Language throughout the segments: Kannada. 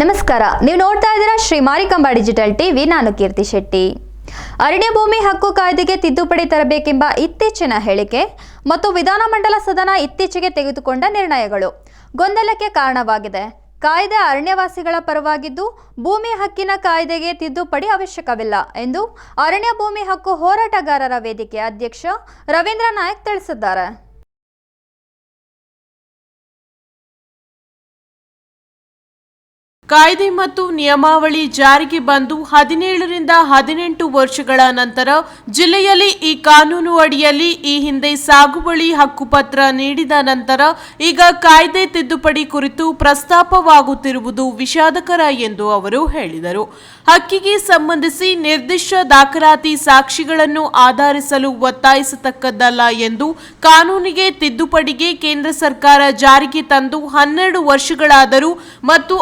ನಮಸ್ಕಾರ. ನೀವು ನೋಡ್ತಾ ಇದ್ದೀರಾ ಶ್ರೀ ಮಾರಿಕಂಬಾ ಡಿಜಿಟಲ್ ಟಿವಿ. ನಾನು ಕೀರ್ತಿ ಶೆಟ್ಟಿ. ಅರಣ್ಯ ಭೂಮಿ ಹಕ್ಕು ಕಾಯ್ದೆಗೆ ತಿದ್ದುಪಡಿ ತರಬೇಕೆಂಬ ಇತ್ತೀಚಿನ ಹೇಳಿಕೆ ಮತ್ತು ವಿಧಾನಮಂಡಲ ಸದನ ಇತ್ತೀಚೆಗೆ ತೆಗೆದುಕೊಂಡ ನಿರ್ಣಯಗಳು. ಗೊಂದಲಕ್ಕೆ ಕಾರಣವಾಗಿದೆ. ಕಾಯ್ದೆ ಅರಣ್ಯವಾಸಿಗಳ ಪರವಾಗಿದ್ದು, ಭೂಮಿ ಹಕ್ಕಿನ ಕಾಯ್ದೆಗೆ ತಿದ್ದುಪಡಿ ಅವಶ್ಯಕವಿಲ್ಲ ಎಂದು ಅರಣ್ಯ ಭೂಮಿ ಹಕ್ಕು ಹೋರಾಟಗಾರರ ವೇದಿಕೆ ಅಧ್ಯಕ್ಷ ರವೀಂದ್ರ ನಾಯಕ್ ತಿಳಿಸಿದ್ದಾರೆ. ಕಾಯ್ದೆ ಮತ್ತು ನಿಯಮಾವಳಿ ಜಾರಿಗೆ ಬಂದು ಹದಿನೇಳರಿಂದ ಹದಿನೆಂಟು ವರ್ಷಗಳ ನಂತರ ಜಿಲ್ಲೆಯಲ್ಲಿ ಈ ಕಾನೂನು ಅಡಿಯಲ್ಲಿ ಈ ಹಿಂದೆ ಸಾಗುವಳಿ ಹಕ್ಕುಪತ್ರ ನೀಡಿದ ನಂತರ ಈಗ ಕಾಯ್ದೆ ತಿದ್ದುಪಡಿ ಕುರಿತು ಪ್ರಸ್ತಾಪವಾಗುತ್ತಿರುವುದು ವಿಷಾದಕರ ಎಂದು ಅವರು ಹೇಳಿದರು. ಹಕ್ಕಿಗೆ ಸಂಬಂಧಿಸಿ ನಿರ್ದಿಷ್ಟ ದಾಖಲಾತಿ ಸಾಕ್ಷಿಗಳನ್ನು ಆಧರಿಸಲು ಒತ್ತಾಯಿಸತಕ್ಕದ್ದಲ್ಲ ಎಂದು ಕಾನೂನಿಗೆ ತಿದ್ದುಪಡಿಗೆ ಕೇಂದ್ರ ಸರ್ಕಾರ ಜಾರಿಗೆ ತಂದು ಹನ್ನೆರಡು ವರ್ಷಗಳಾದರೂ ಮತ್ತು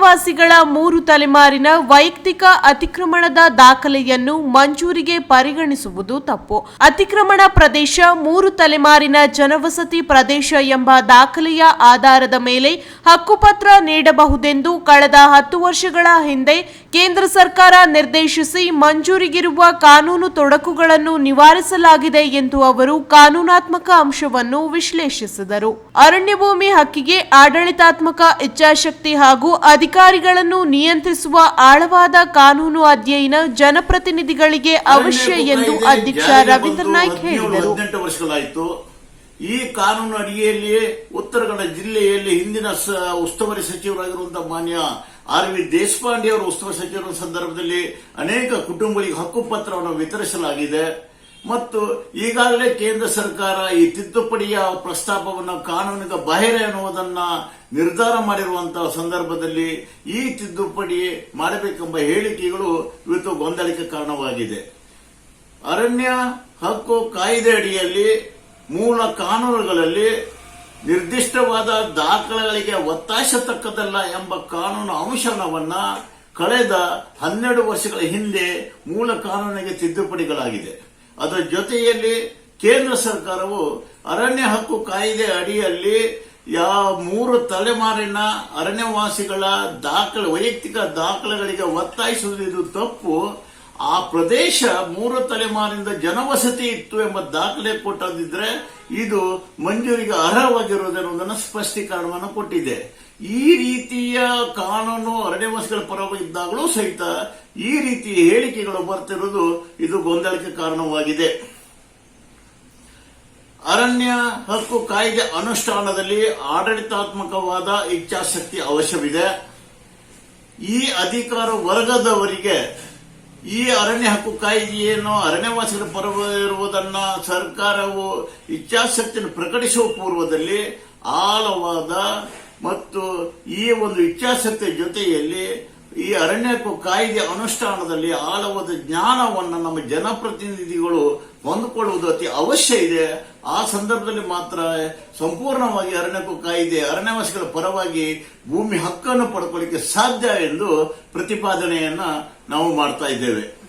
ಅರಣ್ಯವಾಸಿಗಳ ಮೂರು ತಲೆಮಾರಿನ ವೈಯಕ್ತಿಕ ಅತಿಕ್ರಮಣದ ದಾಖಲೆಯನ್ನು ಮಂಜೂರಿಗೆ ಪರಿಗಣಿಸುವುದು ತಪ್ಪು. ಅತಿಕ್ರಮಣ ಪ್ರದೇಶ ಮೂರು ತಲೆಮಾರಿನ ಜನವಸತಿ ಪ್ರದೇಶ ಎಂಬ ದಾಖಲೆಯ ಆಧಾರದ ಮೇಲೆ ಹಕ್ಕುಪತ್ರ ನೀಡಬಹುದೆಂದು ಕಳೆದ ಹತ್ತು ವರ್ಷಗಳ ಹಿಂದೆ ಕೇಂದ್ರ ಸರ್ಕಾರ ನಿರ್ದೇಶಿಸಿ ಮಂಜೂರಿಗಿರುವ ಕಾನೂನು ತೊಡಕುಗಳನ್ನು ನಿವಾರಿಸಲಾಗಿದೆ ಎಂದು ಅವರು ಕಾನೂನಾತ್ಮಕ ಅಂಶವನ್ನು ವಿಶ್ಲೇಷಿಸಿದರು. ಅರಣ್ಯ ಭೂಮಿ ಹಕ್ಕಿಗೆ ಆಡಳಿತಾತ್ಮಕ ಇಚ್ಛಾಶಕ್ತಿ ಹಾಗೂ ಅಧಿಕಾರಿಗಳನ್ನು ನಿಯಂತ್ರಿಸುವ ಆಳವಾದ ಕಾನೂನು ಅಧ್ಯಯನ ಜನಪ್ರತಿನಿಧಿಗಳಿಗೆ ಅವಶ್ಯ ಎಂದು ಅಧ್ಯಕ್ಷ ರವೀಂದ್ರ ನಾಯ್ಕ್ ಹೇಳಿದರು. ಹದಿನೆಂಟು ವರ್ಷಗಳಾಯಿತು. ಈ ಕಾನೂನು ಅಡಿಯಲ್ಲಿಯೇ ಉತ್ತರ ಕನ್ನಡ ಜಿಲ್ಲೆಯಲ್ಲಿ ಹಿಂದಿನ ಉಸ್ತುವಾರಿ ಸಚಿವರಾಗಿರುವಂತಹ ಮಾನ್ಯ ಆರ್ ವಿ ದೇಶಪಾಂಡೆ ಅವರ ಉಸ್ತುವಾರಿ ಸಚಿವರ ಸಂದರ್ಭದಲ್ಲಿ ಅನೇಕ ಕುಟುಂಬಗಳಿಗೆ ಹಕ್ಕುಪತ್ರವನ್ನು ವಿತರಿಸಲಾಗಿದೆ. ಮತ್ತು ಈಗಾಗಲೇ ಕೇಂದ್ರ ಸರ್ಕಾರ ಈ ತಿದ್ದುಪಡಿಯ ಪ್ರಸ್ತಾಪವನ್ನು ಕಾನೂನಿಗೆ ಬಾಹಿರ ಎನ್ನುವುದನ್ನ ನಿರ್ಧಾರ ಮಾಡಿರುವಂತಹ ಸಂದರ್ಭದಲ್ಲಿ ಈ ತಿದ್ದುಪಡಿ ಮಾಡಬೇಕೆಂಬ ಹೇಳಿಕೆಗಳು ಇವತ್ತು ಗೊಂದಲಕ್ಕೆ ಕಾರಣವಾಗಿದೆ. ಅರಣ್ಯ ಹಕ್ಕು ಕಾಯ್ದೆ ಅಡಿಯಲ್ಲಿ ಮೂಲ ಕಾನೂನುಗಳಲ್ಲಿ ನಿರ್ದಿಷ್ಟವಾದ ದಾಖಲೆಗಳಿಗೆ ಒತ್ತಾಯಿಸತಕ್ಕದಲ್ಲ ಎಂಬ ಕಾನೂನು ಅಂಶವನ್ನ ಕಳೆದ ಹನ್ನೆರಡು ವರ್ಷಗಳ ಹಿಂದೆ ಮೂಲ ಕಾನೂನಿಗೆ ತಿದ್ದುಪಡಿಗಳಾಗಿದೆ. ಅದರ ಜೊತೆಯಲ್ಲಿ ಕೇಂದ್ರ ಸರ್ಕಾರವು ಅರಣ್ಯ ಹಕ್ಕು ಕಾಯ್ದೆ ಅಡಿಯಲ್ಲಿ ಯಾವ ಮೂರು ತಲೆಮಾರಿನ ಅರಣ್ಯವಾಸಿಗಳ ದಾಖಲೆ, ವೈಯಕ್ತಿಕ ದಾಖಲೆಗಳಿಗೆ ಒತ್ತಾಯಿಸುವುದು ತಪ್ಪು. ಆ ಪ್ರದೇಶ ಮೂರು ತಲೆಮಾರಿನಿಂದ ಜನವಸತಿ ಇತ್ತು ಎಂಬ ದಾಖಲೆ ಕೊಟ್ಟದಿದ್ರೆ ಇದು ಮಂಜೂರಿಗೆ ಅರ್ಹವಾಗಿರುವುದನ್ನು ಸ್ಪಷ್ಟೀಕರಣವನ್ನು ಕೊಟ್ಟಿದೆ. ಈ ರೀತಿಯ ಕಾನೂನು ಅರಣ್ಯವಾಸಿಗಳ ಪರವಾಗಿದ್ದಾಗಲೂ ಸಹಿತ ಈ ರೀತಿಯ ಹೇಳಿಕೆಗಳು ಬರ್ತಿರುವುದು ಇದು ಗೊಂದಲಕ್ಕೆ ಕಾರಣವಾಗಿದೆ. ಅರಣ್ಯ ಹಕ್ಕು ಕಾಯ್ದೆ ಅನುಷ್ಠಾನದಲ್ಲಿ ಆಡಳಿತಾತ್ಮಕವಾದ ಇಚ್ಛಾಶಕ್ತಿ ಅವಶ್ಯವಿದೆ. ಈ ಅಧಿಕಾರ ವರ್ಗದವರಿಗೆ ಈ ಅರಣ್ಯ ಹಕ್ಕು ಕಾಯ್ದೆಯನ್ನು ಅರಣ್ಯವಾಸಿಗಳ ಪರವಿರುವುದನ್ನ ಸರ್ಕಾರವು ಇಚ್ಛಾಶಕ್ತಿಯನ್ನು ಪ್ರಕಟಿಸುವ ಪೂರ್ವದಲ್ಲಿ ಆಳವಾದ ಮತ್ತು ಈ ಒಂದು ಇಚ್ಛಾಶಕ್ತಿಯ ಜೊತೆಯಲ್ಲಿ ಈ ಅರಣ್ಯ ಕಾಯ್ದೆ ಅನುಷ್ಠಾನದಲ್ಲಿ ಆಳವಾದ ಜ್ಞಾನವನ್ನು ನಮ್ಮ ಜನಪ್ರತಿನಿಧಿಗಳು ಹೊಂದಿಕೊಳ್ಳುವುದು ಅತಿ ಅವಶ್ಯ ಇದೆ. ಆ ಸಂದರ್ಭದಲ್ಲಿ ಮಾತ್ರ ಸಂಪೂರ್ಣವಾಗಿ ಅರಣ್ಯ ಕಾಯ್ದೆ ಅರಣ್ಯವಾಸಿಗಳ ಪರವಾಗಿ ಭೂಮಿ ಹಕ್ಕನ್ನು ಪಡ್ಕೊಳ್ಳಿಕ್ಕೆ ಸಾಧ್ಯ ಎಂದು ಪ್ರತಿಪಾದನೆಯನ್ನ ನಾವು ಮಾಡ್ತಾ ಇದ್ದೇವೆ.